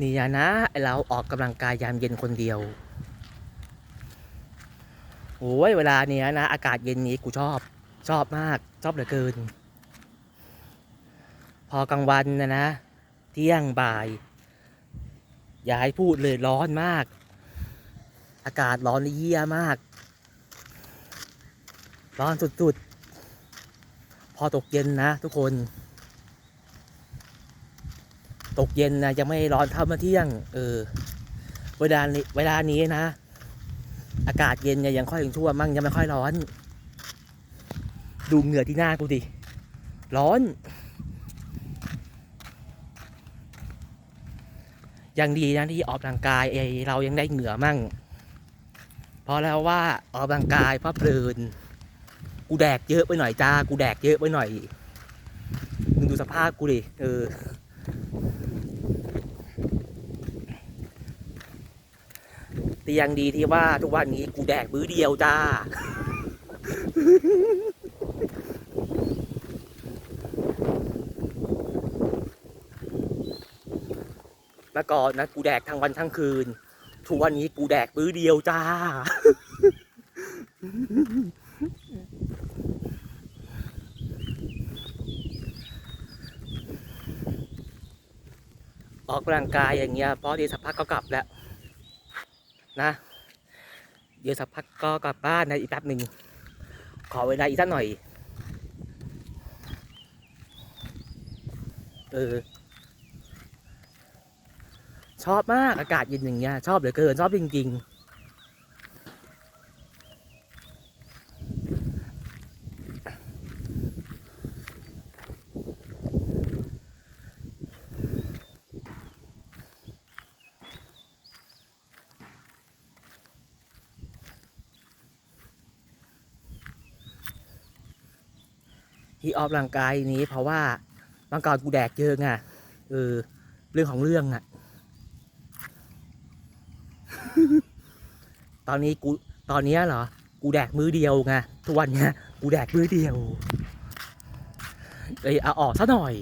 นี่อะนะไอเราออกกำลังกายยามเย็นคนเดียว โอ้ยเวลาเนี้ยนะ อากาศเย็นนี้กูชอบ ชอบมาก ชอบเหลือเกิน พอกลางวันนะนะ เที่ยงบ่าย อย่าให้พูดเลยร้อนมาก อากาศร้อนเยี่ยมาก ร้อนสุดๆ พอตกเย็นนะทุกคน ตกเย็นนะยังไม่ร้อนเท่าเมื่อเที่ยง เออ เวลานี้เวลานี้นะ อากาศเย็นเนี่ยยังค่อยยังชั่วมั่งยังไม่ค่อยร้อน ดูเหงื่อที่หน้ากูดิ ร้อน ยังดีนะที่ออกกำลังกายไอเรายังได้เหงื่อมั่งเพราะแล้วว่าออกกำลังกายเพราะเพลิน กูแดกเยอะไปหน่อยจ้า กูแดกเยอะไปหน่อย มึงดูสภาพกูดิ เออ แต่ ยังดีที่ว่าทุกวันนี้กูแดกมื้อเดียวจ้า เมื่อก่อนนะกูแดกทั้งวันทั้งคืน ทุกวันนี้กูแดกมื้อเดียวจ้า ออกกำลังกายอย่างเงี้ยเพราะดีสักพักก็กลับแล้ว นะ เดี๋ยวสักพักก็กลับบ้านนะอีกแป๊บหนึ่ง ขอเวลาอีกสักหน่อย เออ ชอบมากอากาศเย็นอย่างเงี้ย ชอบเหลือเกิน ชอบจริง ๆ ที่ออกกำลังกายนี้ เพราะว่าเมื่อก่อนกูแดกเยอะไงเออเรื่องของเรื่องอะตอนนี้กูตอนนี้เหรอ กูแดกมือเดียวไงทุกวันเนี้ยกูแดกมือเดียวเลยเอาออกซะหน่อย